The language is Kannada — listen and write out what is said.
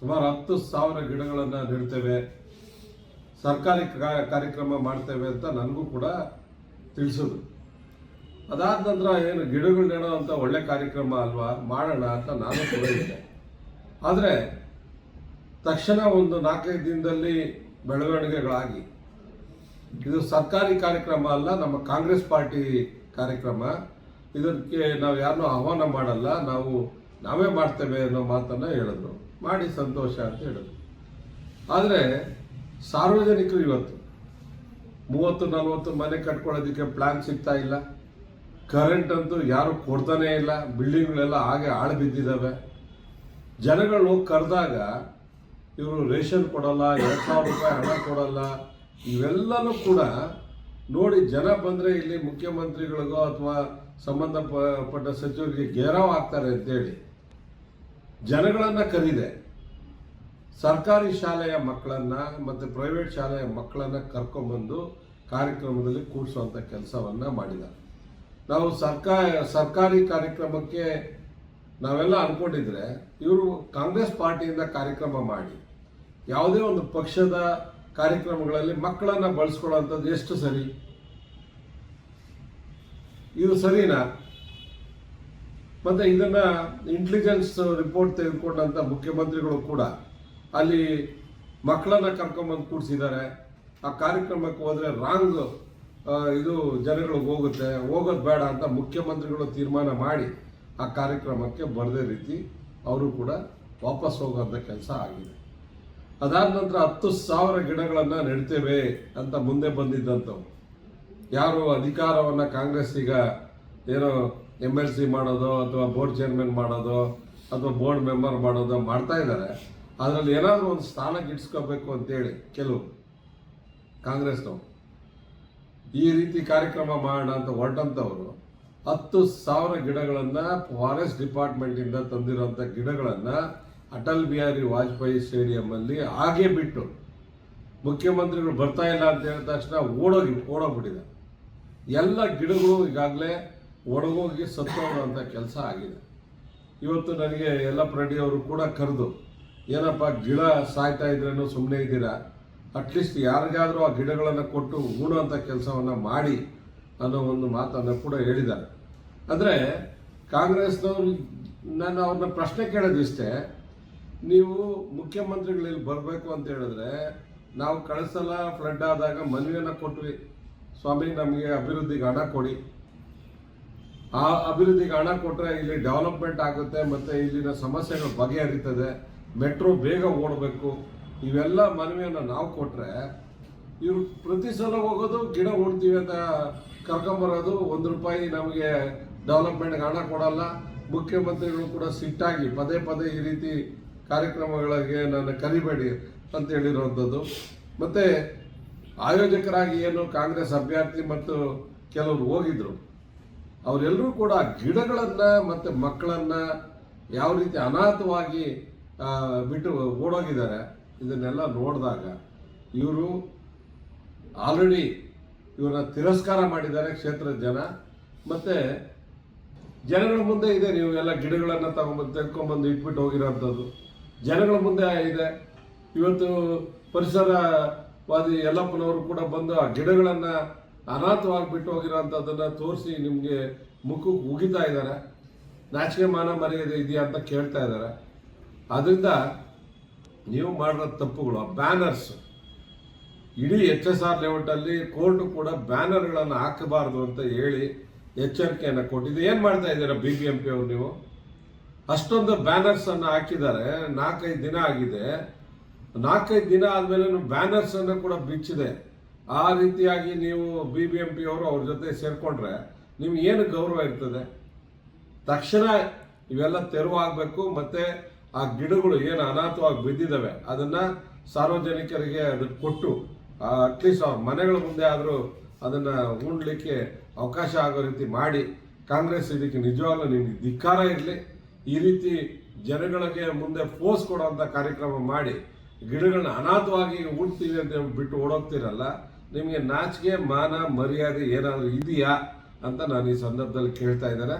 ಸುಮಾರು ಹತ್ತು ಸಾವಿರ ಗಿಡಗಳನ್ನು ನೆಡ್ತೇವೆ, ಸರ್ಕಾರಿ ಕಾರ್ಯಕ್ರಮ ಮಾಡ್ತೇವೆ ಅಂತ ನನಗೂ ಕೂಡ ತಿಳಿಸೋದು. ಅದಾದ ನಂತರ ಏನು ಗಿಡಗಳು ನೆಡೋ ಅಂತ ಒಳ್ಳೆ ಕಾರ್ಯಕ್ರಮ ಅಲ್ವಾ, ಮಾಡೋಣ ಅಂತ ನಾನು ಕೂಡ ಆದರೆ ತಕ್ಷಣ ಒಂದು ನಾಲ್ಕೈದು ದಿನದಲ್ಲಿ ಬೆಳವಣಿಗೆಗಳಾಗಿ. ಇದು ಸರ್ಕಾರಿ ಕಾರ್ಯಕ್ರಮ ಅಲ್ಲ, ನಮ್ಮ ಕಾಂಗ್ರೆಸ್ ಪಾರ್ಟಿ ಕಾರ್ಯಕ್ರಮ. ಇದಕ್ಕೆ ನಾವು ಯಾರನ್ನೂ ಆಹ್ವಾನ ಮಾಡಲ್ಲ, ನಾವು ನಾವೇ ಮಾಡ್ತೇವೆ ಅನ್ನೋ ಮಾತನ್ನ ಹೇಳಿದ್ರು. ಮಾಡಿ ಸಂತೋಷ ಅಂತ ಹೇಳಿದ್ರು. ಆದರೆ ಸಾರ್ವಜನಿಕರು ಇವತ್ತು ಮೂವತ್ತು, ನಲವತ್ತು ಮನೆ ಕಟ್ಕೊಳ್ಳೋದಕ್ಕೆ ಪ್ಲಾನ್ ಸಿಗ್ತಾ ಇಲ್ಲ. ಕರೆಂಟ್ ಅಂತೂ ಯಾರು ಕೊಡ್ತಾನೇ ಇಲ್ಲ. ಬಿಲ್ಡಿಂಗ್ಗಳೆಲ್ಲ ಹಾಗೆ ಆಳು ಬಿದ್ದಿದ್ದಾವೆ ಜನಗಳು ಕರೆದಾಗ ಇವರು ರೇಷನ್ ಕೊಡಲ್ಲ, ಎರಡು ಸಾವಿರ ರೂಪಾಯಿ ಹಣ ಕೊಡಲ್ಲ. ಇವೆಲ್ಲನೂ ಕೂಡ ನೋಡಿ ಜನ ಬಂದರೆ ಇಲ್ಲಿ ಮುಖ್ಯಮಂತ್ರಿಗಳಿಗೋ ಅಥವಾ ಸಂಬಂಧಪಟ್ಟ ಸಚಿವರಿಗೆ ಗೇರಾವ್ ಆಗ್ತಾರೆ ಅಂತೇಳಿ. ಜನಗಳನ್ನು ಕರೀದೆ ಸರ್ಕಾರಿ ಶಾಲೆಯ ಮಕ್ಕಳನ್ನ ಮತ್ತು ಪ್ರೈವೇಟ್ ಶಾಲೆಯ ಮಕ್ಕಳನ್ನ ಕರ್ಕೊಂಬಂದು ಕಾರ್ಯಕ್ರಮದಲ್ಲಿ ಕೂಡಿಸುವಂಥ ಕೆಲಸವನ್ನ ಮಾಡಿದ ನಾವು ಸರ್ಕಾರ ಸರ್ಕಾರಿ ಕಾರ್ಯಕ್ರಮಕ್ಕೆ ನಾವೆಲ್ಲ ಅನ್ಕೊಂಡಿದ್ರೆ ಇವರು ಕಾಂಗ್ರೆಸ್ ಪಾರ್ಟಿಯಿಂದ ಕಾರ್ಯಕ್ರಮ ಮಾಡಿ, ಯಾವುದೇ ಒಂದು ಪಕ್ಷದ ಕಾರ್ಯಕ್ರಮಗಳಲ್ಲಿ ಮಕ್ಕಳನ್ನ ಬಳಸ್ಕೊಳ್ಳೋಂಥದ್ದು ಎಷ್ಟು ಸರಿ? ಇದು ಸರಿನಾ? ಮತ್ತೆ ಇದನ್ನು ಇಂಟೆಲಿಜೆನ್ಸ್ ರಿಪೋರ್ಟ್ ತೆಗೆದುಕೊಂಡಂತ ಮುಖ್ಯಮಂತ್ರಿಗಳು ಕೂಡ ಅಲ್ಲಿ ಮಕ್ಕಳನ್ನ ಕರ್ಕೊಂಬಂದು ಕೂಡಿಸಿದ್ದಾರೆ ಆ ಕಾರ್ಯಕ್ರಮಕ್ಕೆ ಹೋದರೆ ರಾಂಗ್ ಇದು ಜನಗಳಿಗೆ ಹೋಗುತ್ತೆ. ಹೋಗೋದು ಬೇಡ ಅಂತ ಮುಖ್ಯಮಂತ್ರಿಗಳು ತೀರ್ಮಾನ ಮಾಡಿ ಆ ಕಾರ್ಯಕ್ರಮಕ್ಕೆ ಬರದೇ ರೀತಿ ಅವರು ಕೂಡ ವಾಪಸ್ ಹೋಗೋಂಥ ಕೆಲಸ ಆಗಿದೆ. ಅದಾದ ನಂತರ ಹತ್ತು ಸಾವಿರ ಗಿಡಗಳನ್ನು ನೆಡ್ತೇವೆ ಅಂತ ಮುಂದೆ ಬಂದಿದ್ದಂಥವು ಯಾರು ಅಧಿಕಾರವನ್ನು ಕಾಂಗ್ರೆಸ್ ಈಗ ಏನೋ ಎಂ ಎಲ್ ಸಿ ಮಾಡೋದು ಅಥವಾ ಬೋರ್ಡ್ ಚೇರ್ಮನ್ ಮಾಡೋದು ಅಥವಾ ಬೋರ್ಡ್ ಮೆಂಬರ್ ಮಾಡೋದು ಮಾಡ್ತಾ ಇದ್ದಾರೆ. ಅದರಲ್ಲಿ ಏನಾದರೂ ಒಂದು ಸ್ಥಾನಕ್ಕೆ ಅಂತ ಅಂತೇಳಿ ಕೆಲವು ಕಾಂಗ್ರೆಸ್ನವರು. ಈ ರೀತಿ ಕಾರ್ಯಕ್ರಮ ಮಾಡೋಣ ಅಂತ ಹೊರಟಂಥವರು ಹತ್ತು ಸಾವಿರ ಗಿಡಗಳನ್ನು ಫಾರೆಸ್ಟ್ ಡಿಪಾರ್ಟ್ಮೆಂಟಿಂದ ತಂದಿರುವಂಥ ಗಿಡಗಳನ್ನು ಅಟಲ್ ಬಿಹಾರಿ ವಾಜಪೇಯಿ ಸ್ಟೇಡಿಯಮ್ಮಲ್ಲಿ ಹಾಗೆ ಬಿಟ್ಟು ಮುಖ್ಯಮಂತ್ರಿಗಳು ಬರ್ತಾ ಇಲ್ಲ ಅಂತ ಹೇಳಿದ ತಕ್ಷಣ ಓಡೋಗಿ ಓಡೋಗ್ಬಿಟ್ಟಿದೆ ಎಲ್ಲ ಗಿಡಗಳು ಈಗಾಗಲೇ ಒಣಗೋಗಿ ಸತ್ತೋಗುವಂಥ ಕೆಲಸ ಆಗಿದೆ. ಇವತ್ತು ನನಗೆ ಎಲ್ಲ ಅವರು ಕೂಡ ಕರೆದು, ಏನಪ್ಪ ಗಿಡ ಸಾಯ್ತಾ ಇದ್ರೇನು ಸುಮ್ಮನೆ ಇದ್ದೀರಾ? ಅಟ್ಲೀಸ್ಟ್ ಯಾರಿಗಾದರೂ ಆ ಗಿಡಗಳನ್ನು ಕೊಟ್ಟು ಉಣುವಂಥ ಕೆಲಸವನ್ನು ಮಾಡಿ ಅನ್ನೋ ಒಂದು ಮಾತನ್ನು ಕೂಡ ಹೇಳಿದ್ದಾರೆ. ಅಂದರೆ ಕಾಂಗ್ರೆಸ್ನವರು ನಾನು ಅವ್ರನ್ನ ಪ್ರಶ್ನೆ ಕೇಳೋದಿಷ್ಟೇ ನೀವು ಮುಖ್ಯಮಂತ್ರಿಗಳಲ್ಲಿ ಬರಬೇಕು ಅಂತ ಹೇಳಿದ್ರೆ ನಾವು ಕಳಿಸಲ್ಲ, ಫ್ಲಡ್ ಆದಾಗ ಮನವಿಯನ್ನು ಕೊಟ್ವಿ. ಸ್ವಾಮಿ, ನಮಗೆ ಅಭಿವೃದ್ಧಿಗೆ ಹಣ ಕೊಡಿ. ಆ ಅಭಿವೃದ್ಧಿಗೆ ಹಣ ಕೊಟ್ಟರೆ ಇಲ್ಲಿ ಡೆವಲಪ್ಮೆಂಟ್ ಆಗುತ್ತೆ, ಮತ್ತು ಇಲ್ಲಿನ ಸಮಸ್ಯೆಗಳು ಬಗೆಹರಿತದೆ ಮೆಟ್ರೋ ಬೇಗ ಓಡಬೇಕು, ಇವೆಲ್ಲ ಮನವಿಯನ್ನು ನಾವು ಕೊಟ್ಟರೆ ಇವರು ಪ್ರತಿ ಸಲ ಹೋಗೋದು ಗಿಡ ಓಡ್ತೀವಿ ಅಂತ ಕರ್ಕೊಂಬರೋದು ಒಂದು ರೂಪಾಯಿ ನಮಗೆ ಡೆವಲಪ್ಮೆಂಟ್ಗೆ ಹಣ ಕೊಡಲ್ಲ, ಮುಖ್ಯಮಂತ್ರಿಗಳು ಕೂಡ ಸಿಟ್ಟಾಗಿ ಪದೇ ಪದೇ ಈ ರೀತಿ ಕಾರ್ಯಕ್ರಮಗಳಿಗೆ ನಾನು ಕರಿಬೇಡಿ ಅಂತ ಹೇಳಿರುವಂಥದ್ದು ಮತ್ತು ಆಯೋಜಕರಾಗಿ ಏನು ಕಾಂಗ್ರೆಸ್ ಅಭ್ಯರ್ಥಿ ಮತ್ತು ಕೆಲವರು ಹೋಗಿದ್ರು. ಅವರೆಲ್ಲರೂ ಕೂಡ ಗಿಡಗಳನ್ನು ಮತ್ತು ಮಕ್ಕಳನ್ನ ಯಾವ ರೀತಿ ಅನಾಥವಾಗಿ ಬಿಟ್ಟು ಓಡೋಗಿದ್ದಾರೆ, ಇದನ್ನೆಲ್ಲ ನೋಡಿದಾಗ ಇವರು ಆಲ್ರೆಡಿ ಇವರನ್ನ ತಿರಸ್ಕಾರ ಮಾಡಿದ್ದಾರೆ ಕ್ಷೇತ್ರದ ಜನ. ಮತ್ತೆ ಜನಗಳ ಮುಂದೆ ಇದೆ, ನೀವು ಎಲ್ಲ ಗಿಡಗಳನ್ನು ತಗೊಂಬಂದು ತೆಗೆದುಕೊಂಡ್ಬಂದು ಇಟ್ಬಿಟ್ಟು ಹೋಗಿರೋಂಥದ್ದು. ಜನಗಳ ಮುಂದೆ ಇದೆ. ಇವತ್ತು ಪರಿಸರವಾದಿ ಯಲ್ಲಪ್ಪನವರು ಕೂಡ ಬಂದು ಆ ಗಿಡಗಳನ್ನು ಅನಾಥವಾಗಿ ಬಿಟ್ಟು ಹೋಗಿರೋಂಥದ್ದನ್ನು ತೋರಿಸಿ ನಿಮಗೆ ಮುಖಕ್ಕೆ ಉಗಿತಾ ಇದ್ದಾರೆ. ನಾಚಿಕೆ ಮಾನ ಮರ್ಯಾದೆ ಇದೆಯಾ ಅಂತ ಕೇಳ್ತಾ ಇದ್ದಾರೆ. ಅದರಿಂದ ನೀವು ಮಾಡಿರೋ ತಪ್ಪುಗಳು ಬ್ಯಾನರ್ಸ್ ಇಡೀ ಎಚ್ ಎಸ್ ಆರ್ ಲೇಔಟಲ್ಲಿ ಕೋರ್ಟು ಕೂಡ ಬ್ಯಾನರ್ಗಳನ್ನು ಹಾಕಬಾರ್ದು ಅಂತ ಹೇಳಿ ಎಚ್ಚರಿಕೆಯನ್ನು ಕೊಟ್ಟಿದ್ದು ಏನು ಮಾಡ್ತಾ ಇದ್ದೀರಾ ಬಿ ಬಿ ಎಂ ಪಿ ಅವರು ನೀವು? ಅಷ್ಟೊಂದು ಬ್ಯಾನರ್ಸ್ ಅನ್ನು ಹಾಕಿದ್ದಾರೆ. ನಾಲ್ಕೈದು ದಿನ ಆಗಿದೆ. ನಾಲ್ಕೈದು ದಿನ ಆದಮೇಲೆ ಬ್ಯಾನರ್ಸ್ ಅನ್ನು ಕೂಡ ಬಿಚ್ಚಿದೆ. ಆ ರೀತಿಯಾಗಿ ನೀವು ಬಿ ಬಿ ಎಂ ಪಿ ಅವರು ಅವ್ರ ಜೊತೆ ಸೇರ್ಕೊಂಡ್ರೆ ನಿಮ್ಗೆ ಏನು ಗೌರವ ಇರ್ತದೆ? ತಕ್ಷಣ ಇವೆಲ್ಲ ತೆರವಾಗಬೇಕು, ಮತ್ತೆ ಆ ಗಿಡಗಳು ಏನು ಅನಾಥವಾಗಿ ಬಿದ್ದಿದ್ದಾವೆ, ಅದನ್ನ ಸಾರ್ವಜನಿಕರಿಗೆ ಅದಕ್ಕೆ ಕೊಟ್ಟು ಅಟ್ಲೀಸ್ಟ್ ಅವ್ರ ಮನೆಗಳ ಮುಂದೆ ಆದರೂ ಅದನ್ನ ಉಣ್ಲಿಕ್ಕೆ ಅವಕಾಶ ಆಗೋ ರೀತಿ ಮಾಡಿ, ಕಾಂಗ್ರೆಸ್ ಇದಕ್ಕೆ ನಿಜವಾಗ್ಲೂ ನಿಮ್ಗೆ ಧಿಕ್ಕಾರ ಇರಲಿ. ಈ ರೀತಿ ಜನಗಳಿಗೆ ಮುಂದೆ ಫೋರ್ಸ್ ಕೊಡುವಂಥ ಕಾರ್ಯಕ್ರಮ ಮಾಡಿ, ಗಿಡಗಳನ್ನ ಅನಾಥವಾಗಿ ಉಣ್ತೀವಿ ಅಂತ ಬಿಟ್ಟು ಓಡೋಗ್ತಿರಲ್ಲ ನಿಮಗೆ ನಾಚಿಕೆ ಮಾನ ಮರ್ಯಾದೆ ಏನಾದರೂ ಇದೆಯಾ ಅಂತ ನಾನು ಈ ಸಂದರ್ಭದಲ್ಲಿ ಕೇಳ್ತಾ ಇದ್ದೇನೆ.